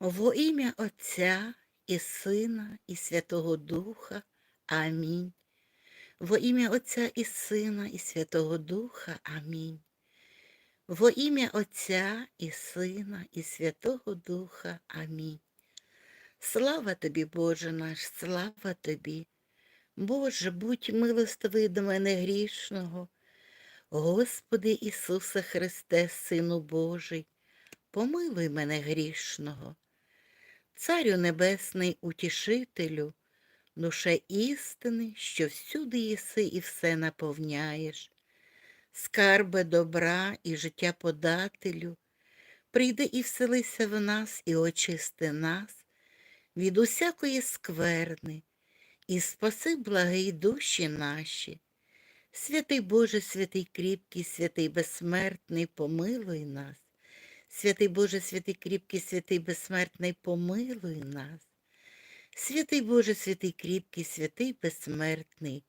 Во ім'я Отця і Сина, і Святого Духа. Амінь. Во ім'я Отця і Сина, і Святого Духа. Амінь. Во ім'я Отця і Сина, і Святого Духа. Амінь. Слава тобі, Боже наш, слава тобі. Боже, будь милостивий до мене грішного. Господи Ісусе Христе, Сину Божий, помилуй мене грішного. Царю Небесний утішителю, душе істини, що всюди єси і все наповняєш, скарбе добра і життя подателю, прийди і вселися в нас і очисти нас від усякої скверни, і спаси благий душі наші. Святий Боже, святий кріпкий, святий безсмертний, помилуй нас. Святий Боже, святий кріпкий, святий безсмертний, помилуй нас. Святий Боже, святий кріпкий, святий безсмертний,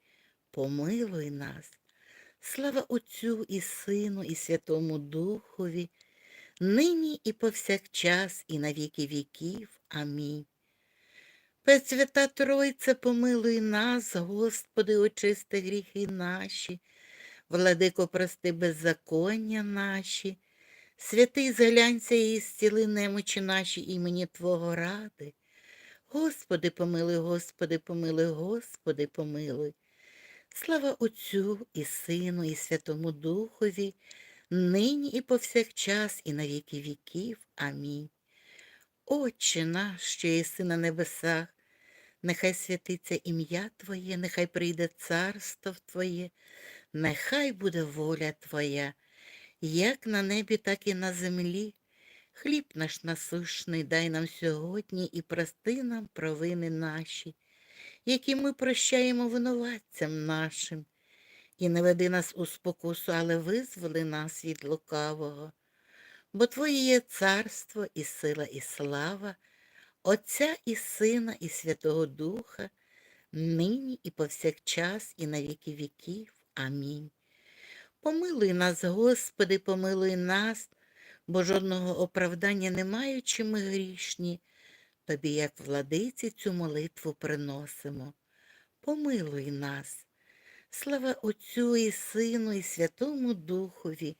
помилуй нас. Слава Отцю і Сину, і Святому Духові, нині і повсякчас, і на віки віків. Амінь. Пресвята Тройця, помилуй нас, Господи, очисти гріхи наші, владико, прости беззаконня наші, святий зглянься і зціли немочі наші імені Твого ради. Господи, помилуй, Господи, помилуй, Господи, помилуй. Слава Отцю і Сину, і Святому Духові, нині і повсякчас, і на віки віків. Амінь. Отче наш, що єси на небесах, нехай святиться ім'я Твоє, нехай прийде царство Твоє, нехай буде воля Твоя, як на небі, так і на землі. Хліб наш насушний дай нам сьогодні і прости нам провини наші, які ми прощаємо винуватцям нашим, і не веди нас у спокусу, але визволи нас від лукавого. Бо Твоє є царство і сила, і слава, Отця і Сина, і Святого Духа, нині і повсякчас, і на віки віків. Амінь. Помилуй нас, Господи, помилуй нас, бо жодного оправдання не маючи ми грішні, Тобі, як владиці, цю молитву приносимо. Помилуй нас. Слава Отцю і Сину, і Святому Духові.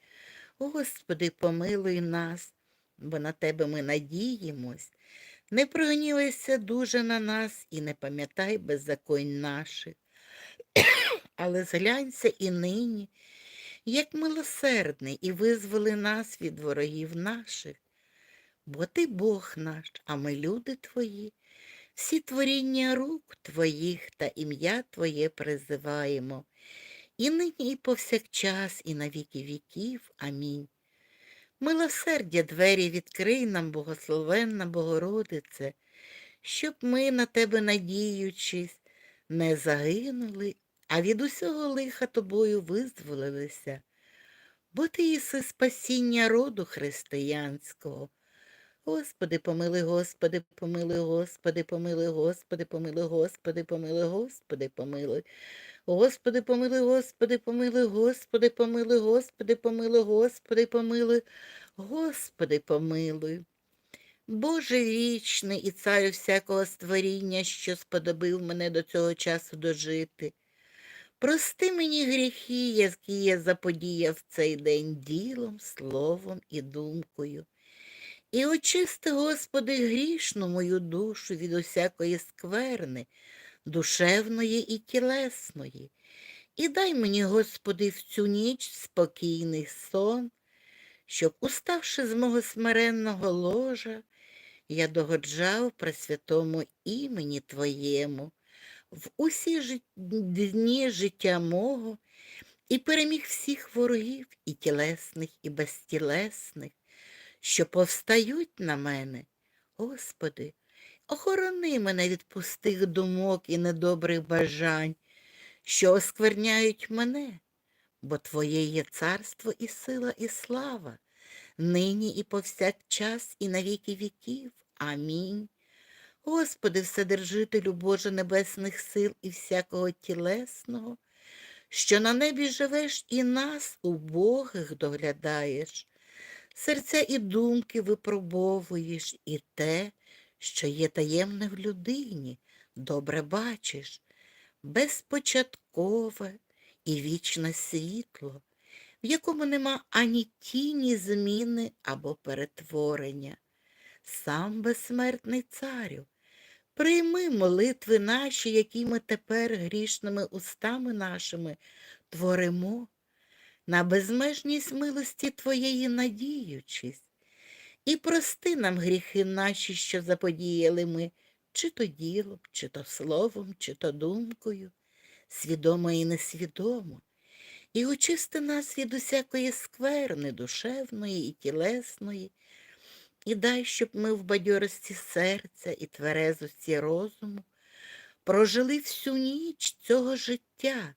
Господи, помилуй нас, бо на Тебе ми надіємось. Не прогнівайся дуже на нас і не пам'ятай беззаконь наших, але зглянься і нині, як милосердний, і визволи нас від ворогів наших. Бо ти Бог наш, а ми люди твої, всі творіння рук твоїх та ім'я Твоє призиваємо, і нині, і повсякчас, і на віки віків. Амінь. Милосердя двері відкрий нам, благословенна Богородице, щоб ми, на тебе надіючись, не загинули, а від усього лиха тобою визволилися. Бо ти єси спасіння роду християнського. Господи, помилуй, Господи, помилуй, Господи, помилуй, Господи, помилуй, Господи, помилуй, Господи, помилуй. Господи, помилуй, Господи, помилуй, Господи, помилуй, Господи, помилуй, Господи, помилуй, Господи, помилуй. Боже вічний і царю всякого створіння, що сподобив мене до цього часу дожити. Прости мені гріхи, які я заподіяв цей день ділом, словом і думкою. І очисти, Господи, грішну мою душу від усякої скверни, душевної і тілесної. І дай мені, Господи, в цю ніч спокійний сон, щоб, уставши з мого смиренного ложа, я догоджав при святому імені Твоєму в усі дні життя мого і переміг всіх ворогів, і тілесних, і безтілесних, що повстають на мене. Господи, охорони мене від пустих думок і недобрих бажань, що оскверняють мене, бо Твоє є царство і сила, і слава, нині і повсякчас, і на віки віків. Амінь. Господи, Вседержителю Боже Небесних сил і всякого тілесного, що на небі живеш і нас, убогих, доглядаєш, серця і думки випробовуєш, і те, що є таємне в людині, добре бачиш, безпочаткове і вічне світло, в якому нема ані тіні зміни або перетворення. Сам безсмертний царю, прийми молитви наші, які ми тепер грішними устами нашими творимо, на безмежність милості Твоєї надіючись, і прости нам гріхи наші, що заподіяли ми, чи то ділом, чи то словом, чи то думкою, свідомо і несвідомо, і очисти нас від усякої скверни, душевної і тілесної, і дай, щоб ми в бадьорості серця і тверезості розуму прожили всю ніч цього життя,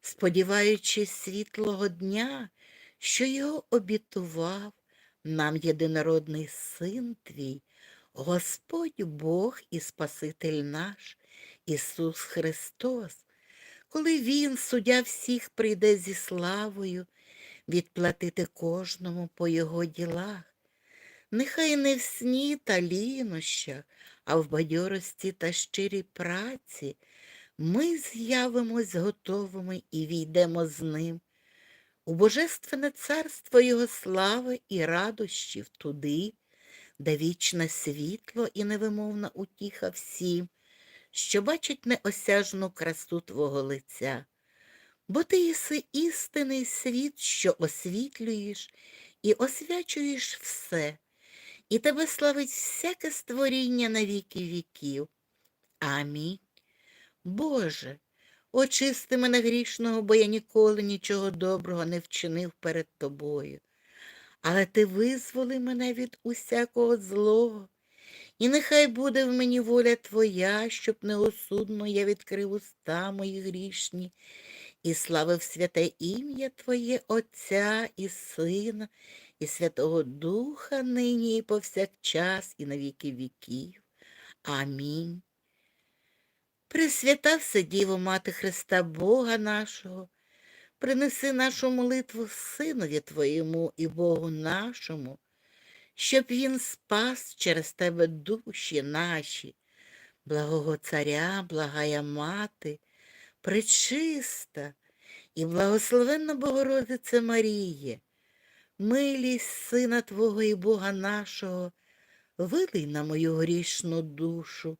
сподіваючись світлого дня, що його обітував нам єдинородний Син Твій, Господь Бог і Спаситель наш, Ісус Христос, коли Він, суддя всіх, прийде зі славою, відплатити кожному по Його ділах. Нехай не в сні та лінощах, а в бадьорості та щирій праці ми з'явимось готовими і війдемо з ним у Божественне царство Його слави і радощів туди, де вічне світло і невимовна утіха всім, що бачать неосяжну красу Твого лиця. Бо ти єси істинний світ, що освітлюєш і освячуєш все, і тебе славить всяке створіння на віки віків. Амінь. Боже, очисти мене грішного, бо я ніколи нічого доброго не вчинив перед тобою. Але ти визволи мене від усякого злого, і нехай буде в мені воля Твоя, щоб неосудно я відкрив уста мої грішні і славив святе ім'я Твоє Отця і Сина, і Святого Духа нині і повсякчас, і на віки віків. Амінь. Пресвята все Діво Мати Христа Бога нашого, принеси нашу молитву Синові Твоєму і Богу нашому, щоб Він спас через Тебе душі наші, благого Царя, благая Мати, пречиста і благословенна Богородице Маріє, милість Сина Твого і Бога нашого, вилий на мою грішну душу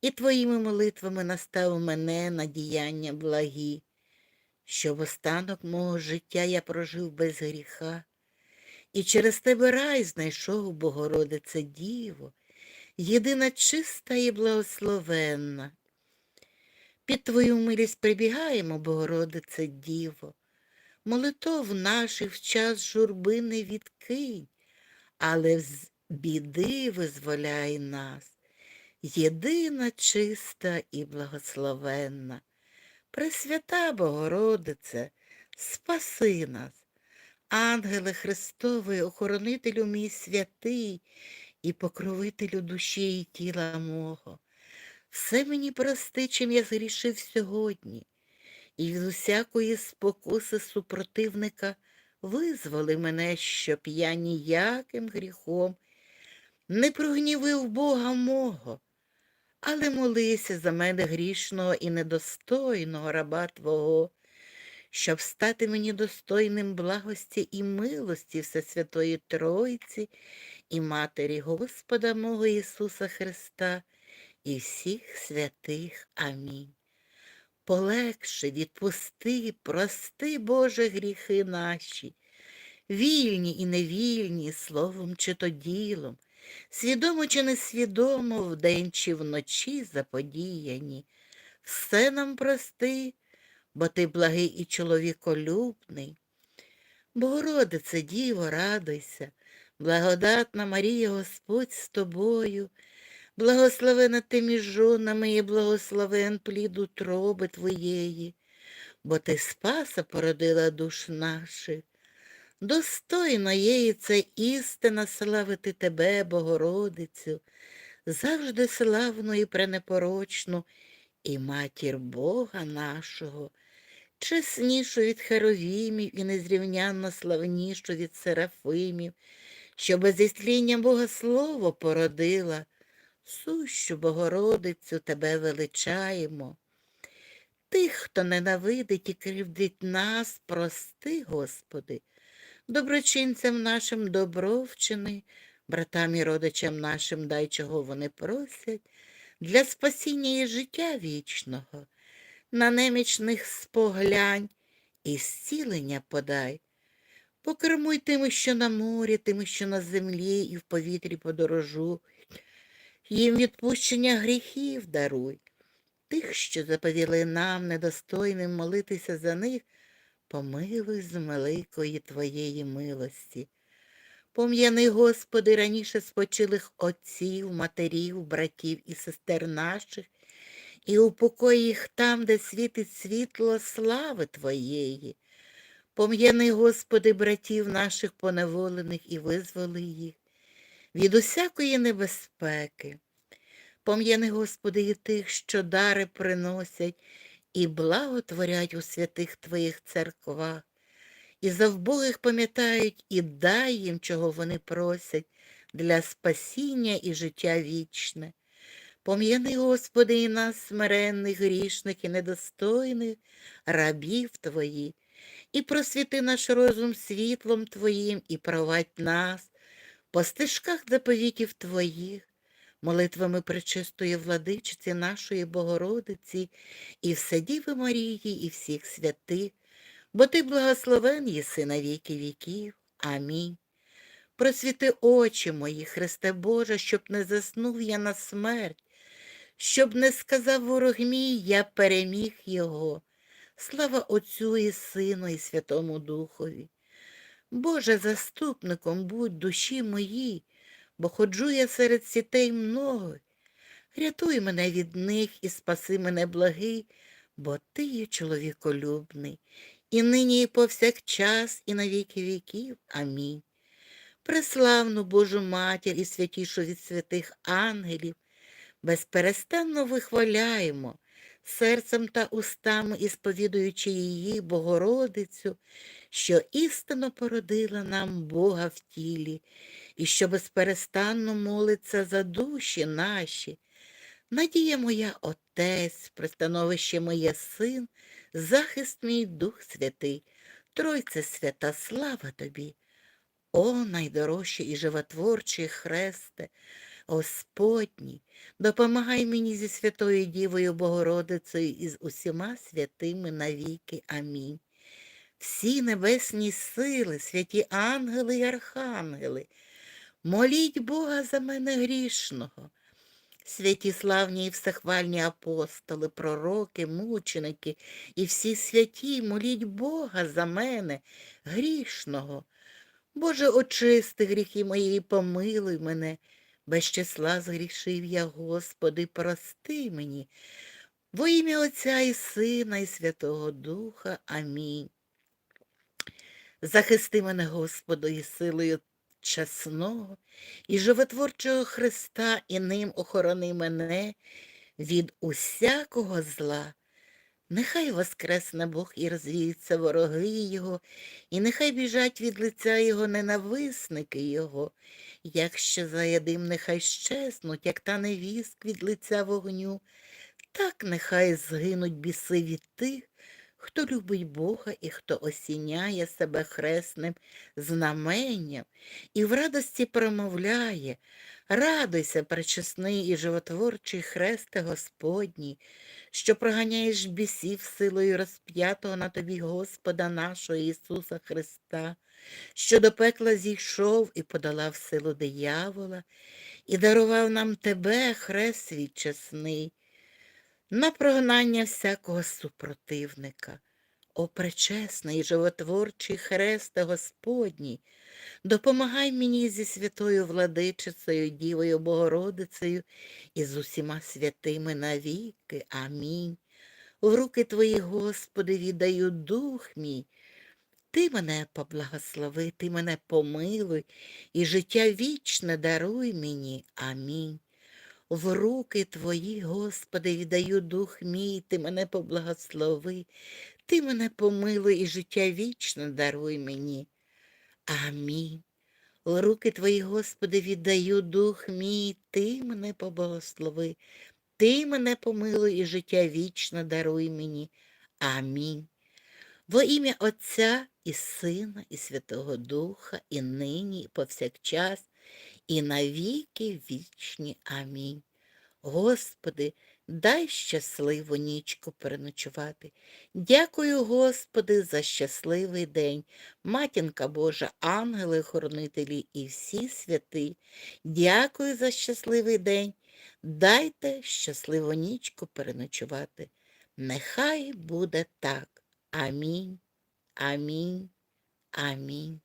і Твоїми молитвами настав мене на діяння благі, щоб останок мого життя я прожив без гріха, і через тебе рай знайшов, Богородице Діво, єдина чиста і благословенна. Під Твою милість прибігаємо, Богородице Діво, молитов наших в час журби не відкинь, але з біди визволяй нас єдина чиста і благословенна. Пресвята Богородице, спаси нас, ангеле Христовий, охоронителю мій святий і покровителю душі і тіла мого. Все мені прости, чим я згрішив сьогодні, і від усякої спокуси супротивника визволи мене, щоб я ніяким гріхом не прогнівив Бога мого, але молися за мене грішного і недостойного раба Твого, щоб стати мені достойним благості і милості Всесвятої Тройці і Матері Господа мого Ісуса Христа і всіх святих. Амінь. Полегши, відпусти, прости, Боже, гріхи наші, вільні і невільні, словом чи то ділом, свідомо чи несвідомо, вдень чи вночі заподіяні. Все нам прости, бо ти благий і чоловіколюбний. Богородице, Діво, радуйся, благодатна Марія Господь з тобою, благословена ти між жонами і благословен плід утроби твоєї, бо ти спаса породила душ наших. Достойно є це істина славити тебе, Богородицю, завжди славну і пренепорочну, і матір Бога нашого, чеснішу від Херовімів і незрівнянно славнішу від Серафимів, що без істління Бога Слово породила, Сущу Богородицю тебе величаємо. Тих, хто ненавидить і кривдить нас, прости, Господи, доброчинцям нашим добро вчини, братам і родичам нашим дай, чого вони просять, для спасіння і життя вічного, на немічних споглянь і зцілення подай. Покермуй тими, що на морі, тими, що на землі і в повітрі подорожують. Їм відпущення гріхів даруй. Тих, що заповіли нам, недостойним молитися за них, помилуй з великої Твоєї милості. Пом'яни, Господи, раніше спочилих отців, матерів, братів і сестер наших, і упокой їх там, де світить світло слави Твоєї. Пом'яни, Господи, братів наших поневолених і визволи їх від усякої небезпеки. Пом'яни, Господи, і тих, що дари приносять і благотворять у святих Твоїх церквах, і за вбогих пам'ятають і дай їм, чого вони просять, для спасіння і життя вічне. Пом'яни, Господи, і нас, смиренних, грішних і недостойних, рабів Твоїх, і просвіти наш розум світлом Твоїм, і провадь нас по стежках заповітів Твоїх, молитвами пречистої владичиці нашої Богородиці, і Вседіви Марії, і всіх святих, бо Ти благословен єси на віки віків. Амінь. Просвіти очі мої, Христе Боже, щоб не заснув я на смерть, щоб не сказав ворог мій, я переміг його. Слава Отцю і Сину, і Святому Духові. Боже, заступником будь душі моїй, бо ходжу я серед сітей много. Рятуй мене від них і спаси мене благий, бо ти є чоловіколюбний, і нині, і повсякчас, і на віки віків. Амінь. Преславну Божу матір і святішу від святих ангелів, безперестанно вихваляємо, серцем та устами і сповідуючи її, Богородицю, що істинно породила нам Бога в тілі, і що безперестанно молиться за душі наші. Надія моя Отець, пристановище моє Син, захист мій Дух Святий, Тройце свята, слава тобі. О, найдорожчий і животворчий Хресте, Господній, допомагай мені зі Святою Дівою Богородицею і з усіма святими навіки. Амінь. Всі небесні сили, святі ангели й архангели, моліть Бога за мене грішного. Святі славні і всехвальні апостоли, пророки, мученики і всі святі, моліть Бога за мене, грішного. Боже, очисти гріхи мої і помилуй мене. Без числа згрішив я, Господи, прости мені. Во ім'я Отця і Сина, і Святого Духа. Амінь. Захисти мене, Господи, і силою чесного і животворчого Христа, і ним охорони мене від усякого зла. Нехай воскресне Бог і розвіються вороги Його, і нехай біжать від лиця Його ненависники Його, якщо заядим, нехай щезнуть, як та невіск від лиця вогню, так нехай згинуть біси від тих, хто любить Бога і хто осіняє себе хресним знаменням і в радості промовляє, радуйся, пречесний і животворчий хресте Господній, що проганяєш бісів силою розп'ятого на тобі Господа нашого Ісуса Христа, що до пекла зійшов і подолав силу диявола, і дарував нам тебе, хрест свій чесний, на прогнання всякого супротивника. О, пречесний, животворчий хресте Господній, допомагай мені зі святою владичицею, Дівою Богородицею і з усіма святими навіки. Амінь. В руки Твої, Господи, віддаю дух мій. Ти мене поблагослови, ти мене помилуй, і життя вічне даруй мені. Амінь. В руки Твої, Господи, віддаю дух мій, Ти мене поблагослови, Ти мене помилуй і життя вічне даруй мені. Амінь. У руки Твої, Господи, віддаю дух мій, Ти мене поблагослови, Ти мене помилуй і життя вічне даруй мені. Амінь. Во ім'я Отця і Сина, і Святого Духа, і нині, і повсякчас, і навіки вічні. Амінь. Господи, дай щасливу нічку переночувати. Дякую, Господи, за щасливий день. Матінка Божа, ангели, хоронителі і всі святи. Дякую за щасливий день. Дайте щасливу нічку переночувати. Нехай буде так. Амінь, амінь, амінь.